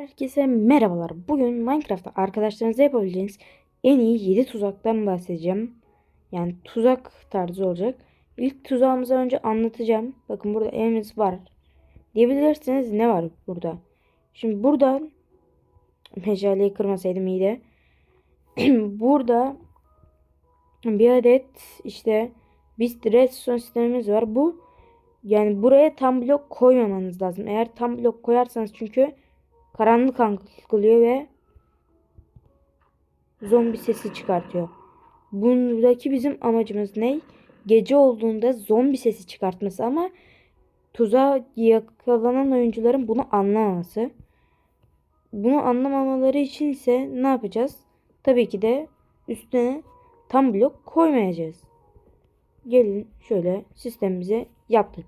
Herkese merhabalar. Bugün Minecraft'ta arkadaşlarınıza yapabileceğiniz en iyi 7 tuzaktan bahsedeceğim. Yani tuzak tarzı olacak. İlk tuzağımızı önce anlatacağım. Bakın burada evimiz var. Diyebilirsiniz ne var burada? Şimdi burada meşaleyi kırmasaydım iyiydi. burada bir adet işte biz redstone sistemimiz var. Bu yani buraya tam blok koymamanız lazım. Eğer tam blok koyarsanız çünkü karanlık algılıyor ve zombi sesi çıkartıyor. Buradaki bizim amacımız ne? Gece olduğunda zombi sesi çıkartması ama tuzağa yakalanan oyuncuların bunu anlamaması. Bunu anlamamaları için ise ne yapacağız? Tabii ki de üstüne tam blok koymayacağız. Gelin şöyle sistemimizi yaptık.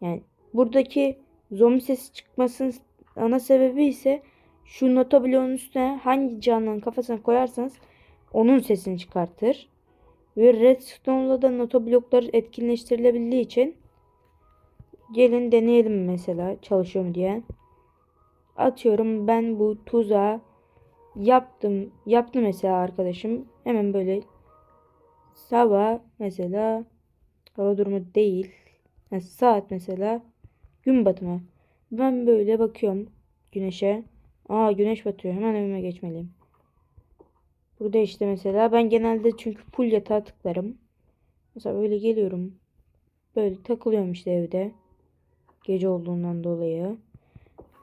Yani buradaki zombi sesi çıkmasının ana sebebi ise şu nota bloğun üstüne hangi canlının kafasına koyarsanız onun sesini çıkartır. Ve Redstone'la da nota blokları etkinleştirilebildiği için gelin deneyelim mesela çalışıyor mu diye. Atıyorum ben bu tuzağı yaptım. Yaptı mesela arkadaşım. Hemen böyle sabah mesela hava durumu değil. Yani saat mesela gün batımı. Ben böyle bakıyorum güneşe. Aa güneş batıyor. Hemen evime geçmeliyim. Burada işte mesela ben genelde çünkü full yatağa tıklarım. Mesela böyle geliyorum. Böyle takılıyorum işte evde. Gece olduğundan dolayı.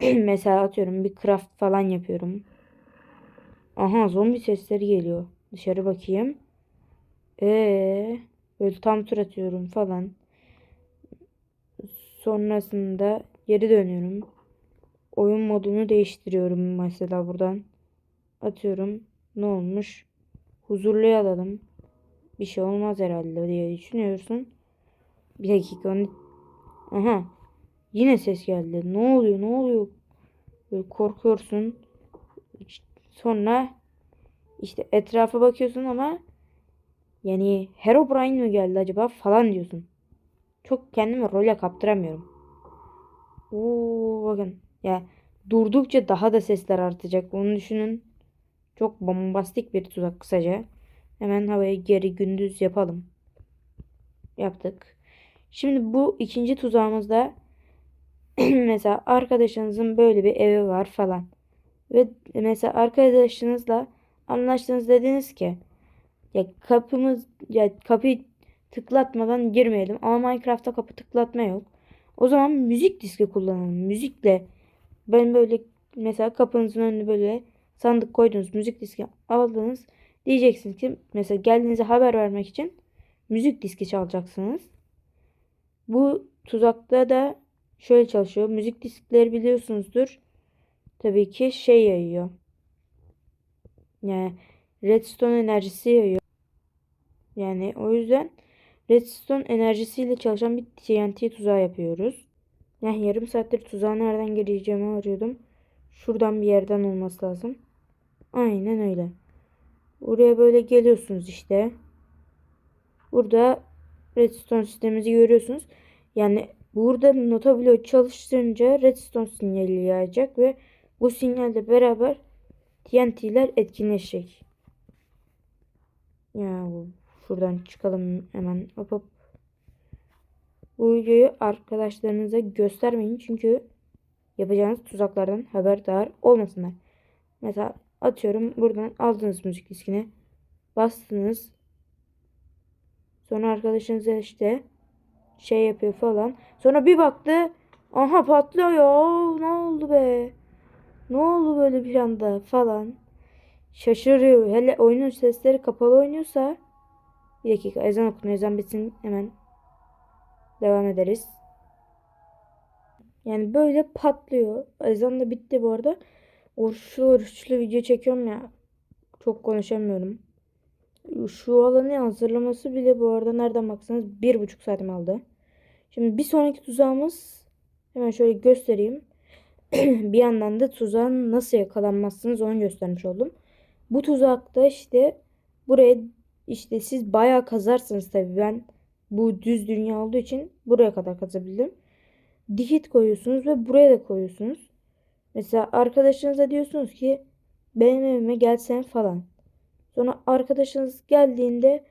mesela atıyorum bir craft falan yapıyorum. Aha zombi sesleri geliyor. Dışarı bakayım. Ee, böyle tam tur atıyorum falan. Sonrasında geri dönüyorum. Oyun modunu değiştiriyorum mesela buradan. Atıyorum. Ne olmuş? Huzurluya alalım. Bir şey olmaz herhalde diye düşünüyorsun. Bir dakika onu... Aha. Yine ses geldi. Ne oluyor? Ne oluyor? Böyle korkuyorsun. Sonra işte etrafa bakıyorsun ama yani Herobrine mi geldi acaba falan diyorsun. Çok kendimi role kaptıramıyorum. Oo bakın. Ya durdukça daha da sesler artacak. Onu düşünün. Çok bombastik bir tuzak kısaca. Hemen havayı geri gündüz yapalım. Yaptık. Şimdi bu ikinci tuzağımızda mesela arkadaşınızın böyle bir evi var falan. Ve mesela arkadaşınızla anlaştınız dediniz ki ya kapımız ya kapıyı tıklatmadan girmeyelim. Ama Minecraft'ta kapı tıklatma yok. O zaman müzik diski kullanalım. Müzikle ben böyle mesela kapınızın önüne böyle sandık koydunuz. Müzik diski aldınız. Diyeceksiniz ki mesela geldiğinize haber vermek için müzik diski çalacaksınız. Bu tuzakta da şöyle çalışıyor. Müzik diskleri biliyorsunuzdur. Tabii ki şey yayıyor. Yani redstone enerjisi yayıyor. Yani o yüzden redstone enerjisiyle çalışan bir TNT tuzağı yapıyoruz. Yani yarım saattir tuzağa nereden gireceğimi arıyordum. Şuradan bir yerden olması lazım. Aynen öyle. Buraya böyle geliyorsunuz işte. Burada redstone sistemimizi görüyorsunuz. Yani burada nota bloğu çalıştırınca redstone sinyali yayacak ve bu sinyalle beraber TNT'ler etkinleşecek. Ya şuradan çıkalım hemen. Hop hop. Bu videoyu arkadaşlarınıza göstermeyin çünkü yapacağınız tuzaklardan haberdar olmasınlar. Mesela atıyorum buradan aldınız müzik diskini. Bastınız. Sonra arkadaşınıza işte şey yapıyor falan. Sonra bir baktı. Aha patlıyor ya. Ne oldu be? Ne oldu böyle bir anda falan. Şaşırıyor. Hele oyunun sesleri kapalı oynuyorsa. Bir dakika ezan okunuyor. Ezan bitsin hemen devam ederiz. Yani böyle patlıyor. Ezan da bitti bu arada. Oruçlu oruçlu video çekiyorum ya. Çok konuşamıyorum. Şu alanı hazırlaması bile bu arada nereden baksanız bir buçuk saatim aldı. Şimdi bir sonraki tuzağımız hemen şöyle göstereyim. bir yandan da tuzağın nasıl yakalanmazsınız onu göstermiş oldum. Bu tuzakta işte buraya işte siz bayağı kazarsınız tabii ben bu düz dünya olduğu için buraya kadar kazabildim. Dikit koyuyorsunuz ve buraya da koyuyorsunuz. Mesela arkadaşınıza diyorsunuz ki benim evime gelsen falan. Sonra arkadaşınız geldiğinde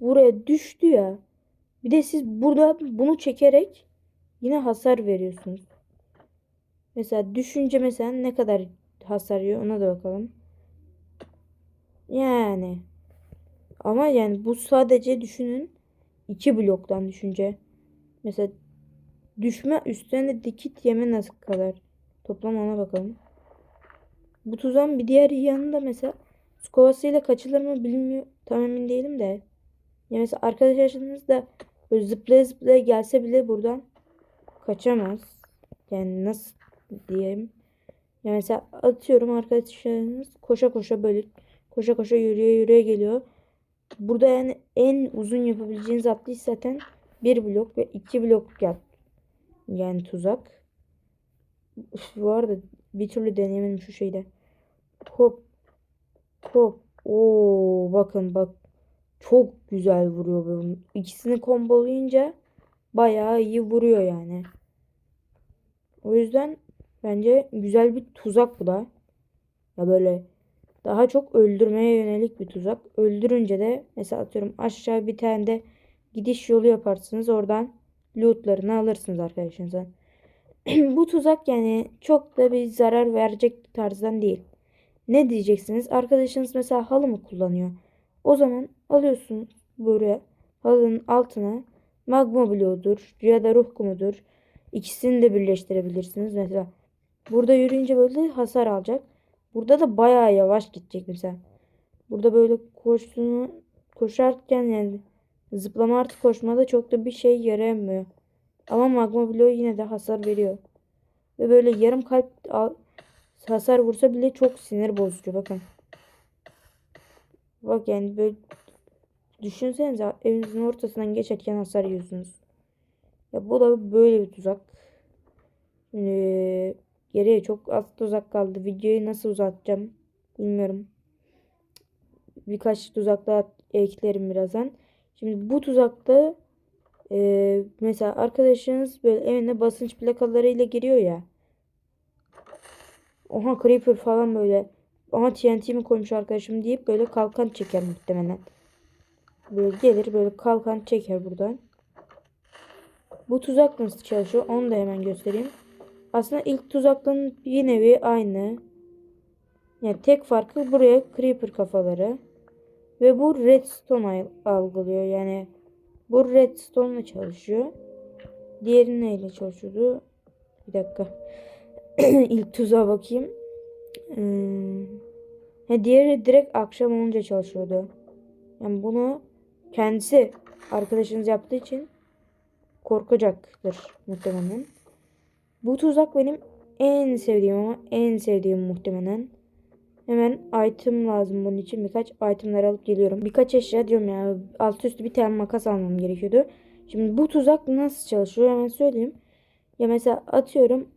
buraya düştü ya. Bir de siz burada bunu çekerek yine hasar veriyorsunuz. Mesela düşünce mesela ne kadar hasar yiyor ona da bakalım. Yani ama yani bu sadece düşünün iki bloktan düşünce. Mesela düşme üstüne dikit yeme nasıl kadar? Toplam ona bakalım. Bu tuzağın bir diğer yanında mesela su kovasıyla kaçılır mı bilmiyorum. Tam emin değilim de. Ya mesela arkadaşlarınız da böyle zıplaya zıplaya gelse bile buradan kaçamaz. Yani nasıl diyeyim. Ya mesela atıyorum arkadaşlarınız koşa koşa böyle koşa koşa yürüye yürüye geliyor. Burada yani en uzun yapabileceğiniz atlış zaten bir blok ve iki blok yap. Yani tuzak. Üf, bu arada bir türlü deneyemedim şu şeyde. Hop. Hop. Oo bakın bak. Çok güzel vuruyor bunun. İkisini kombolayınca bayağı iyi vuruyor yani. O yüzden bence güzel bir tuzak bu da. Ya böyle daha çok öldürmeye yönelik bir tuzak. Öldürünce de mesela atıyorum aşağı bir tane de gidiş yolu yaparsınız. Oradan lootlarını alırsınız arkadaşınıza. Bu tuzak yani çok da bir zarar verecek tarzdan değil. Ne diyeceksiniz? Arkadaşınız mesela halı mı kullanıyor? O zaman alıyorsun buraya halının altına magma bloğudur ya da ruh kumudur. İkisini de birleştirebilirsiniz. Mesela burada yürüyünce böyle hasar alacak. Burada da bayağı yavaş gidecek mesela. Burada böyle koştuğunu koşarken yani zıplama artı koşmada çok da bir şey yaramıyor. Ama magma bloğu yine de hasar veriyor. Ve böyle yarım kalp al- hasar vursa bile çok sinir bozucu bakın. Bak yani böyle düşünsenize evinizin ortasından geçerken hasar yiyorsunuz. Ya bu da böyle bir tuzak. Ee, geriye çok az tuzak kaldı. Videoyu nasıl uzatacağım bilmiyorum. Birkaç tuzak daha eklerim birazdan. Şimdi bu tuzakta e, mesela arkadaşınız böyle evine basınç plakalarıyla giriyor ya. Oha creeper falan böyle. Aha TNT mi koymuş arkadaşım deyip böyle kalkan çeker muhtemelen. Böyle gelir böyle kalkan çeker buradan. Bu tuzak nasıl çalışıyor onu da hemen göstereyim. Aslında ilk tuzakların bir nevi aynı. Yani tek farkı buraya creeper kafaları. Ve bu redstone algılıyor. Yani bu redstone ile çalışıyor. Diğeri neyle çalışıyordu? Bir dakika. ilk tuzağa bakayım. Hmm. Ha, diğeri direkt akşam olunca çalışıyordu. Yani bunu kendisi arkadaşınız yaptığı için korkacaktır muhtemelen. Bu tuzak benim en sevdiğim ama en sevdiğim muhtemelen. Hemen item lazım bunun için. Birkaç itemler alıp geliyorum. Birkaç eşya diyorum ya. Alt üstü bir tane makas almam gerekiyordu. Şimdi bu tuzak nasıl çalışıyor hemen söyleyeyim. Ya mesela atıyorum.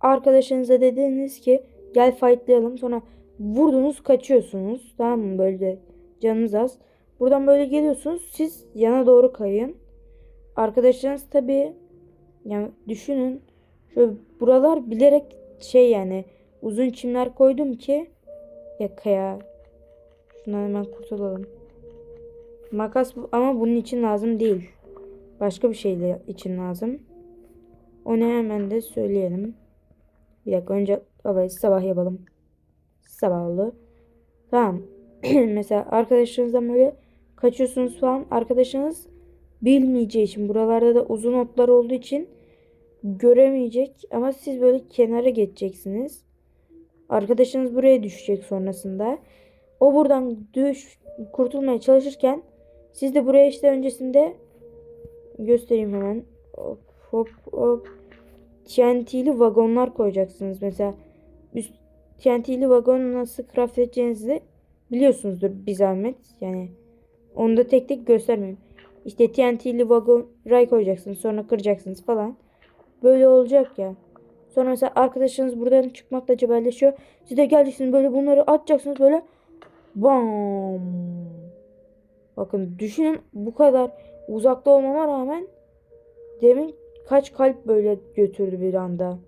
Arkadaşınıza dediniz ki gel fightlayalım. Sonra vurdunuz kaçıyorsunuz. Tamam mı böyle canınız az. Buradan böyle geliyorsunuz. Siz yana doğru kayın. Arkadaşlarınız tabi yani düşünün. Şöyle buralar bilerek şey yani uzun çimler koydum ki ya kaya. Şundan hemen kurtulalım. Makas ama bunun için lazım değil. Başka bir şey için lazım. Onu hemen de söyleyelim. Bir dakika önce babayı sabah yapalım. Sabah oldu. Tamam. Mesela arkadaşlarınızdan böyle kaçıyorsunuz falan. Arkadaşınız bilmeyeceği için buralarda da uzun otlar olduğu için göremeyecek ama siz böyle kenara geçeceksiniz. Arkadaşınız buraya düşecek sonrasında. O buradan düş kurtulmaya çalışırken siz de buraya işte öncesinde göstereyim hemen. Hop hop hop. TNT'li vagonlar koyacaksınız. Mesela üst TNT'li vagon nasıl craft edeceğinizi biliyorsunuzdur bir zahmet. Yani onu da tek tek göstermeyeyim. İşte TNT'li vagon ray koyacaksınız. Sonra kıracaksınız falan. Böyle olacak ya. Sonra mesela arkadaşınız buradan çıkmakla cebelleşiyor. Siz de geleceksiniz böyle bunları atacaksınız böyle. Bam. Bakın düşünün bu kadar uzakta olmama rağmen demin kaç kalp böyle götürdü bir anda.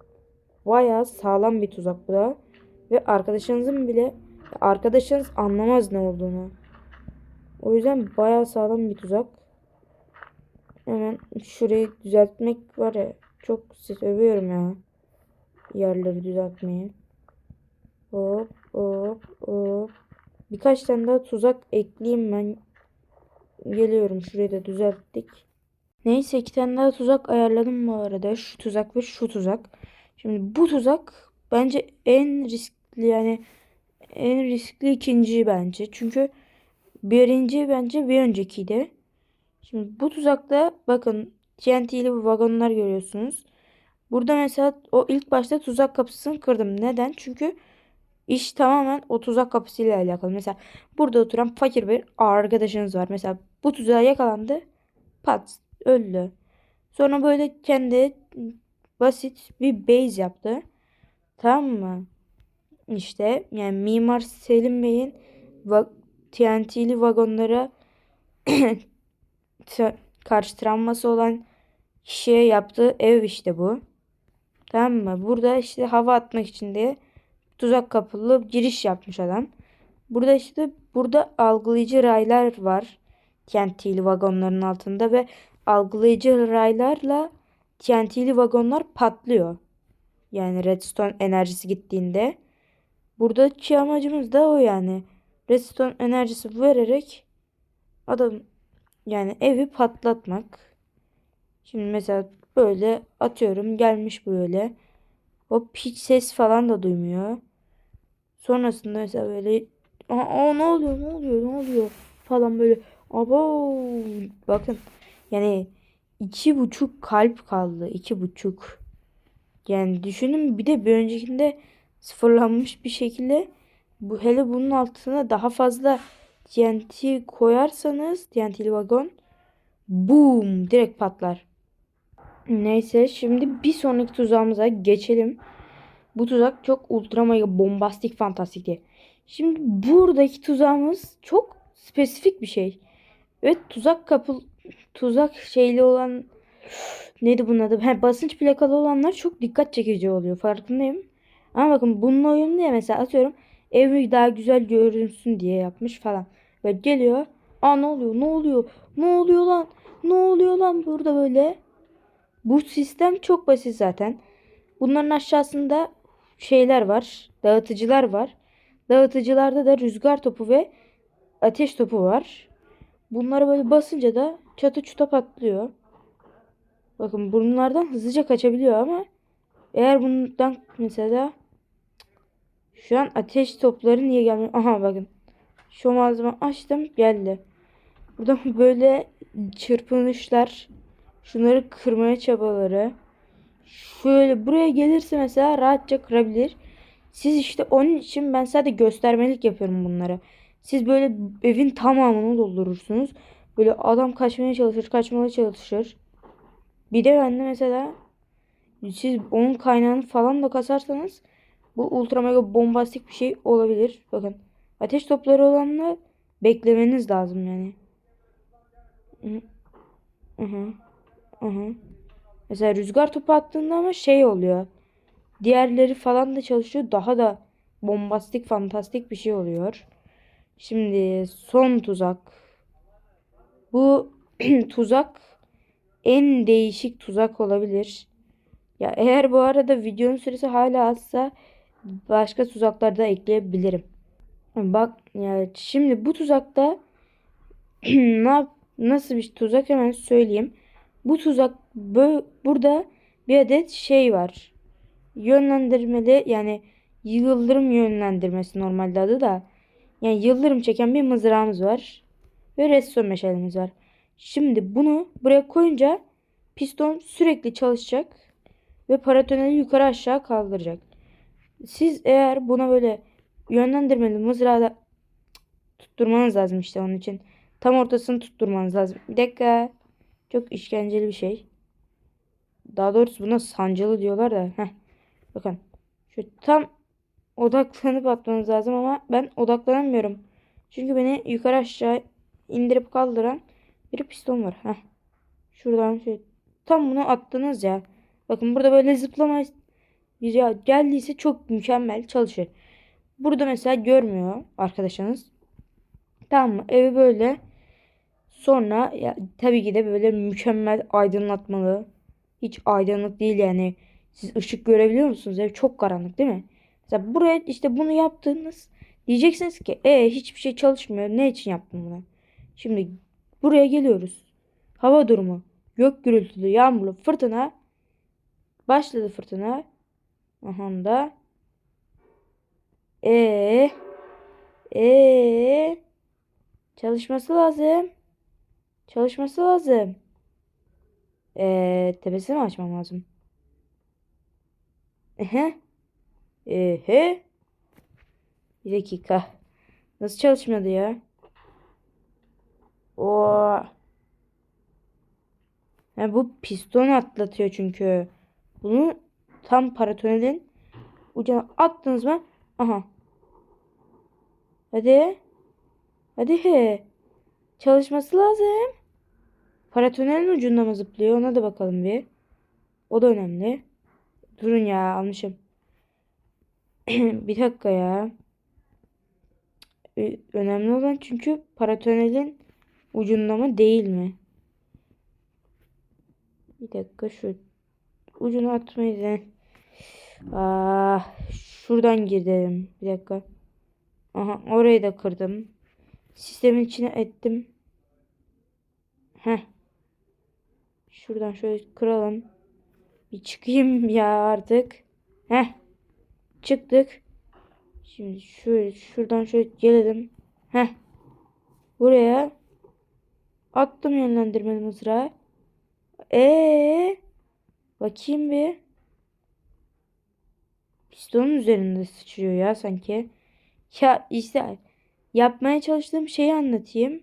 bayağı sağlam bir tuzak bu da. Ve arkadaşınızın bile arkadaşınız anlamaz ne olduğunu. O yüzden bayağı sağlam bir tuzak. Hemen şurayı düzeltmek var ya çok seviyorum ya. Yerleri düzeltmeyi. Hop hop hop. Birkaç tane daha tuzak ekleyeyim ben. Geliyorum şurayı da düzelttik. Neyse iki tane daha tuzak ayarladım bu arada. Şu tuzak ve şu tuzak. Şimdi bu tuzak bence en riskli yani en riskli ikinci bence. Çünkü birinci bence bir öncekiydi. Şimdi bu tuzakta bakın TNT'li vagonlar görüyorsunuz. Burada mesela o ilk başta tuzak kapısını kırdım. Neden? Çünkü iş tamamen o tuzak kapısıyla alakalı. Mesela burada oturan fakir bir arkadaşınız var. Mesela bu tuzağa yakalandı. Pat öldü. Sonra böyle kendi basit bir base yaptı. Tamam mı? İşte yani Mimar Selim Bey'in va- TNT'li vagonlara karşı travması olan kişiye yaptığı ev işte bu. Tamam mı? Burada işte hava atmak için diye tuzak kapılı giriş yapmış adam. Burada işte burada algılayıcı raylar var. TNT'li vagonların altında ve algılayıcı raylarla TNT'li vagonlar patlıyor. Yani redstone enerjisi gittiğinde. Buradaki amacımız da o yani. Redstone enerjisi vererek adam yani evi patlatmak. Şimdi mesela böyle atıyorum gelmiş böyle. Hop hiç ses falan da duymuyor. Sonrasında mesela böyle aa, ne oluyor ne oluyor ne oluyor falan böyle. Abo bakın yani iki buçuk kalp kaldı iki buçuk. Yani düşünün bir de bir öncekinde sıfırlanmış bir şekilde bu hele bunun altına daha fazla TNT koyarsanız TNT'li vagon boom direkt patlar. Neyse şimdi bir sonraki tuzağımıza geçelim. Bu tuzak çok ultra mega bombastik fantastik diye. Şimdi buradaki tuzağımız çok spesifik bir şey. Ve tuzak kapı tuzak şeyli olan neydi bunun adı? He, basınç plakalı olanlar çok dikkat çekici oluyor. Farkındayım. Ama bakın bununla uyumlu diye mesela atıyorum evi daha güzel görünsün diye yapmış falan. Ve geliyor. Aa ne oluyor? Ne oluyor? Ne oluyor lan? Ne oluyor lan burada böyle? Bu sistem çok basit zaten. Bunların aşağısında şeyler var. Dağıtıcılar var. Dağıtıcılarda da rüzgar topu ve ateş topu var. Bunları böyle basınca da çatı çuta patlıyor. Bakın bunlardan hızlıca kaçabiliyor ama eğer bundan mesela şu an ateş topları niye gelmiyor? Aha bakın. Şu malzeme açtım geldi. Burada böyle çırpınışlar. Şunları kırmaya çabaları. Şöyle buraya gelirse mesela rahatça kırabilir. Siz işte onun için ben sadece göstermelik yapıyorum bunları. Siz böyle evin tamamını doldurursunuz. Böyle adam kaçmaya çalışır, kaçmaya çalışır. Bir de bende mesela siz onun kaynağını falan da kasarsanız bu ultra mega bombastik bir şey olabilir. Bakın ateş topları olanla beklemeniz lazım yani. Hı hı. Hı hı. Mesela rüzgar topu attığında ama şey oluyor. Diğerleri falan da çalışıyor. Daha da bombastik, fantastik bir şey oluyor. Şimdi son tuzak. Bu tuzak en değişik tuzak olabilir. Ya eğer bu arada videonun süresi hala azsa başka tuzaklar da ekleyebilirim. Bak ya şimdi bu tuzakta ne nasıl bir tuzak hemen söyleyeyim. Bu tuzak bö burada bir adet şey var. Yönlendirmeli yani yıldırım yönlendirmesi normalde adı da. Yani yıldırım çeken bir mızrağımız var. Ve redstone meşalemiz var. Şimdi bunu buraya koyunca piston sürekli çalışacak. Ve paratoneli yukarı aşağı kaldıracak. Siz eğer buna böyle yönlendirmeli mızrağı da tutturmanız lazım işte onun için. Tam ortasını tutturmanız lazım. Bir dakika. Çok işkenceli bir şey. Daha doğrusu buna sancılı diyorlar da. Heh. Bakın. Şu tam odaklanıp atmanız lazım ama ben odaklanamıyorum. Çünkü beni yukarı aşağı indirip kaldıran bir piston var. Heh. Şuradan şey. Tam bunu attınız ya. Bakın burada böyle zıplama Ya geldiyse çok mükemmel çalışır. Burada mesela görmüyor arkadaşınız. Tamam mı? Evi böyle. Sonra ya, tabii ki de böyle mükemmel aydınlatmalı. Hiç aydınlık değil yani. Siz ışık görebiliyor musunuz? Ev çok karanlık değil mi? Mesela buraya işte bunu yaptığınız diyeceksiniz ki e hiçbir şey çalışmıyor. Ne için yaptın bunu? Şimdi buraya geliyoruz. Hava durumu. Gök gürültülü, yağmurlu, fırtına. Başladı fırtına. Aha da. E e çalışması lazım. Çalışması lazım. E tepesini mi açmam lazım? Ehe. Ehe. Bir dakika. Nasıl çalışmadı ya? O. Yani bu piston atlatıyor çünkü. Bunu tam paratonelin ucuna attınız mı? Aha. Hadi. Hadi. Çalışması lazım. Paratonelin ucunda mı zıplıyor? Ona da bakalım bir. O da önemli. Durun ya almışım. bir dakika ya. Ö- Önemli olan çünkü paratonelin ucunda mı değil mi? Bir dakika şu ucunu atmayı dene. Ah, şuradan gidelim. Bir dakika. Aha orayı da kırdım. Sistemin içine ettim. Heh. Şuradan şöyle kıralım. Bir çıkayım ya artık. Heh. Çıktık. Şimdi şöyle şuradan şöyle gelelim. Heh. Buraya attım yönlendirmeli mızrağı. Ee, bakayım bir. Pistonun üzerinde sıçrıyor ya sanki. Ya işte yapmaya çalıştığım şeyi anlatayım.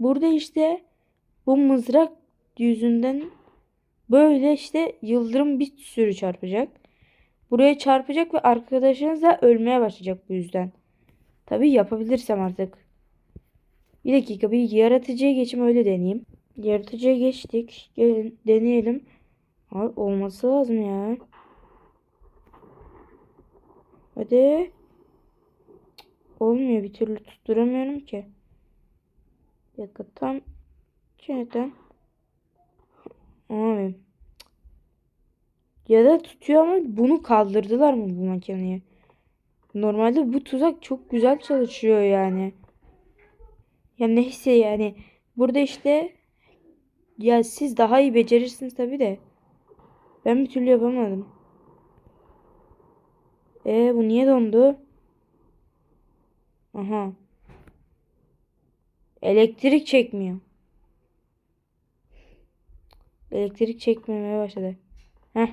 Burada işte bu mızrak yüzünden böyle işte yıldırım bir sürü çarpacak. Buraya çarpacak ve arkadaşınız da ölmeye başlayacak bu yüzden. Tabii yapabilirsem artık. Bir dakika bir yaratıcıya geçim öyle deneyeyim. Yaratıcıya geçtik. Gelin deneyelim. Abi olması lazım ya. Hadi. Olmuyor bir türlü tutturamıyorum ki. Bir dakika Cık. Ya da tutuyor ama bunu kaldırdılar mı bu makineyi? Normalde bu tuzak çok güzel çalışıyor yani. Ya neyse yani. Burada işte ya siz daha iyi becerirsiniz tabii de. Ben bir türlü yapamadım. E bu niye dondu? Aha. Elektrik çekmiyor. Elektrik çekmemeye başladı. Heh.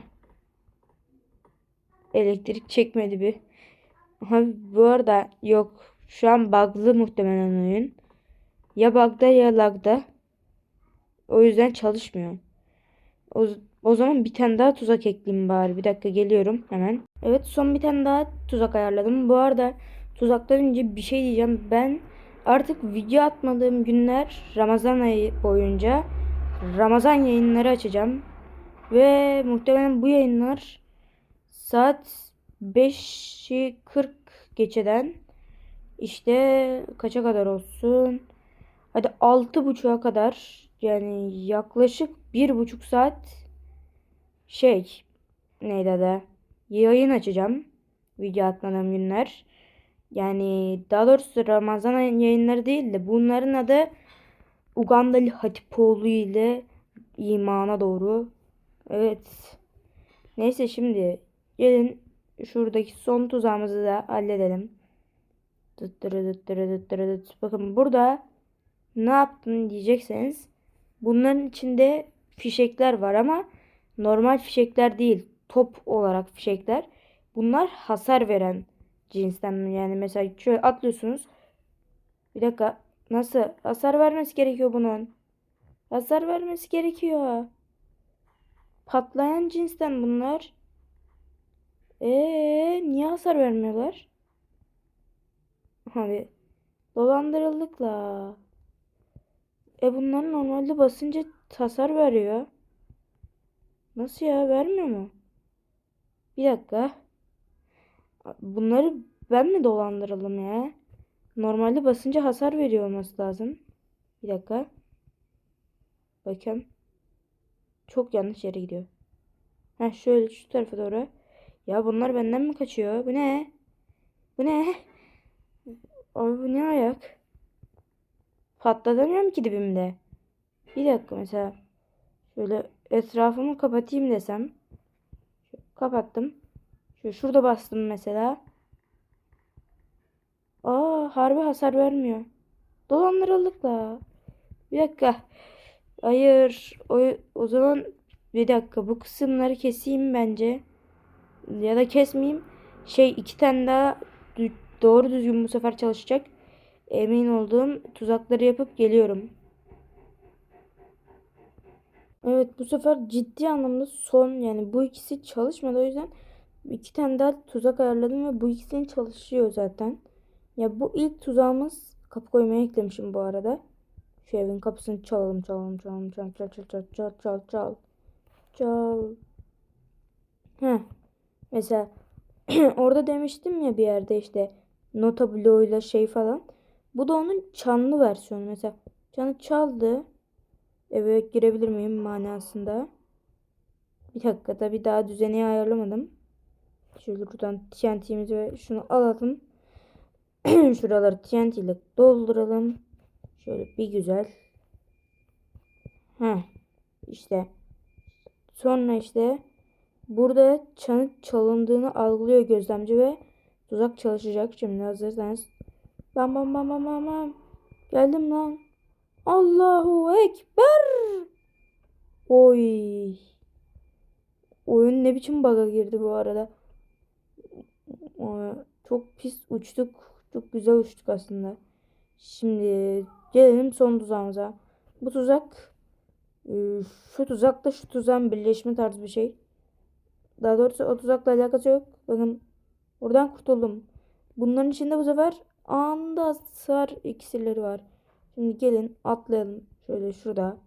Elektrik çekmedi bir. Aha, bu arada yok. Şu an bug'lı muhtemelen oyun. Ya bug'da ya lag'da. O yüzden çalışmıyor. O, o zaman bir tane daha tuzak ekleyeyim bari. Bir dakika geliyorum hemen. Evet son bir tane daha tuzak ayarladım. Bu arada tuzaktan önce bir şey diyeceğim. Ben artık video atmadığım günler Ramazan ayı boyunca Ramazan yayınları açacağım. Ve muhtemelen bu yayınlar saat 5'i 40 geçeden işte kaça kadar olsun? Hadi 6.30'a kadar yani yaklaşık bir buçuk saat şey neydi adı? Yayın açacağım. Video atmadığım günler. Yani daha doğrusu Ramazan ayın yayınları değil de bunların adı Ugandalı Hatipoğlu ile imana doğru. Evet. Neyse şimdi gelin şuradaki son tuzağımızı da halledelim. Dıttırı dıttırı dıttırı dıt. Bakın burada ne yaptın diyecekseniz bunların içinde fişekler var ama normal fişekler değil. Top olarak fişekler. Bunlar hasar veren cinsten yani mesela şöyle atlıyorsunuz. Bir dakika nasıl hasar vermesi gerekiyor bunun? Hasar vermesi gerekiyor. Patlayan cinsten bunlar. Ee niye hasar vermiyorlar? Abi dolandırıldık la. E bunlar normalde basınca hasar veriyor. Nasıl ya vermiyor mu? Bir dakika. Bunları ben mi dolandıralım ya? Normalde basınca hasar veriyor olması lazım. Bir dakika. Bakın. Çok yanlış yere gidiyor. Ha şöyle şu tarafa doğru. Ya bunlar benden mi kaçıyor? Bu ne? Bu ne? Abi bu ne ayak? Patlatamıyorum ki dibimde. Bir dakika mesela. Şöyle etrafımı kapatayım desem. Kapattım. Şöyle şurada bastım mesela. Harbi hasar vermiyor. Dolandırıldık la. Bir dakika. Hayır. O, o zaman bir dakika bu kısımları keseyim bence. Ya da kesmeyeyim. Şey iki tane daha doğru düzgün bu sefer çalışacak. Emin olduğum tuzakları yapıp geliyorum. Evet bu sefer ciddi anlamda son yani bu ikisi çalışmadı o yüzden iki tane daha tuzak ayarladım ve bu ikisinin çalışıyor zaten. Ya bu ilk tuzağımız kapı koymaya eklemişim bu arada. Şu evin kapısını çalalım çalalım çalalım çal çal çal çal çal çal çal. Çal. Heh. Mesela orada demiştim ya bir yerde işte nota bloğuyla şey falan. Bu da onun çanlı versiyonu. Mesela çanı çaldı. Eve girebilir miyim manasında. Bir dakika tabi daha düzeni ayarlamadım. Şuradan TNT'mizi ve şunu alalım. Şuraları TNT ile dolduralım. Şöyle bir güzel. Ha işte. Sonra işte burada çanı çalındığını algılıyor gözlemci ve tuzak çalışacak. Şimdi hazırsanız. Bam bam bam bam bam bam. Geldim lan. Allahu Ekber. Oy. Oyun ne biçim bug'a girdi bu arada. Çok pis uçtuk. Çok güzel uçtuk aslında. Şimdi gelelim son tuzağımıza. Bu tuzak e, şu tuzakla şu tuzağın birleşme tarzı bir şey. Daha doğrusu o tuzakla alakası yok. Bakın buradan kurtuldum. Bunların içinde bu sefer anında sar iksirleri var. Şimdi gelin atlayalım. Şöyle şurada.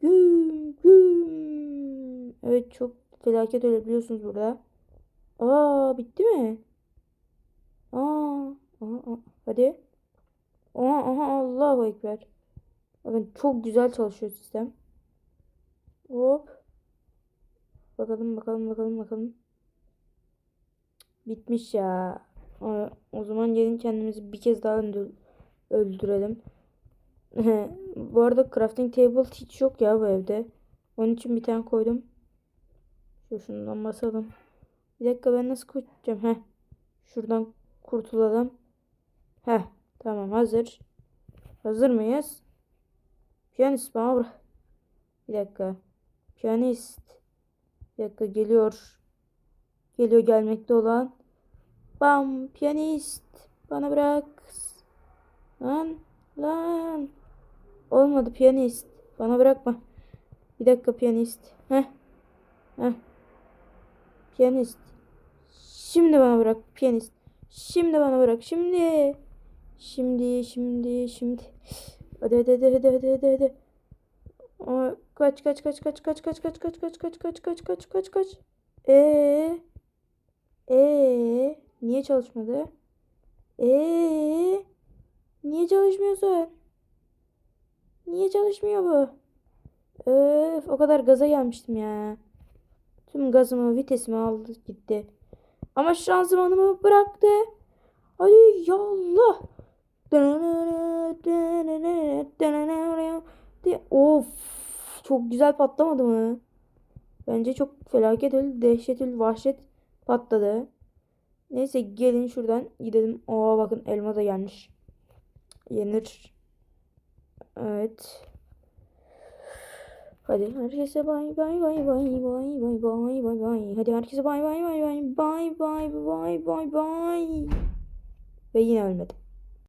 Güm güm. Evet çok felaket ölebiliyorsunuz burada. Aa bitti mi? Aa, aha. hadi. Aha, aha Allahu Ekber. Bakın çok güzel çalışıyor sistem. Hop. Bakalım bakalım bakalım bakalım. Bitmiş ya. Aa, O zaman gelin kendimizi bir kez daha öldür- öldürelim. Bu arada crafting table hiç yok ya bu evde. Onun için bir tane koydum. Şu şundan basalım. Bir dakika ben nasıl kurtulacağım? Heh. Şuradan kurtulalım. Heh. Tamam hazır. Hazır mıyız? Piyanist bana bırak. Bir dakika. Piyanist. Bir dakika geliyor. Geliyor gelmekte olan. Bam piyanist. Bana bırak. Lan. Lan. Olmadı piyanist. Bana bırakma. Bir dakika piyanist. Heh. Heh. Piyanist. Şimdi bana bırak piyanist. Şimdi bana bırak. Şimdi. Şimdi, şimdi, şimdi. Hadi hadi hadi hadi hadi hadi hadi. Kaç kaç kaç kaç kaç kaç kaç kaç kaç kaç kaç kaç kaç kaç kaç. Ee? Ee? Niye çalışmadı? Ee? Niye çalışmıyorsun? Niye çalışmıyor bu? Öf, o kadar gaza gelmiştim ya. Tüm gazımı, vitesimi aldı gitti. Ama şanzımanımı bıraktı. Hadi yallah. Of, çok güzel patlamadı mı? Bence çok felaket öyle dehşetül vahşet patladı. Neyse gelin şuradan gidelim. Aa bakın elma da gelmiş. Yenir. Evet. Hadi herkese bay bay bay bay bay bay bay bay bay. Hadi herkese bay bay bay bay bay bay bay bay bay. Ve yine ölmedim.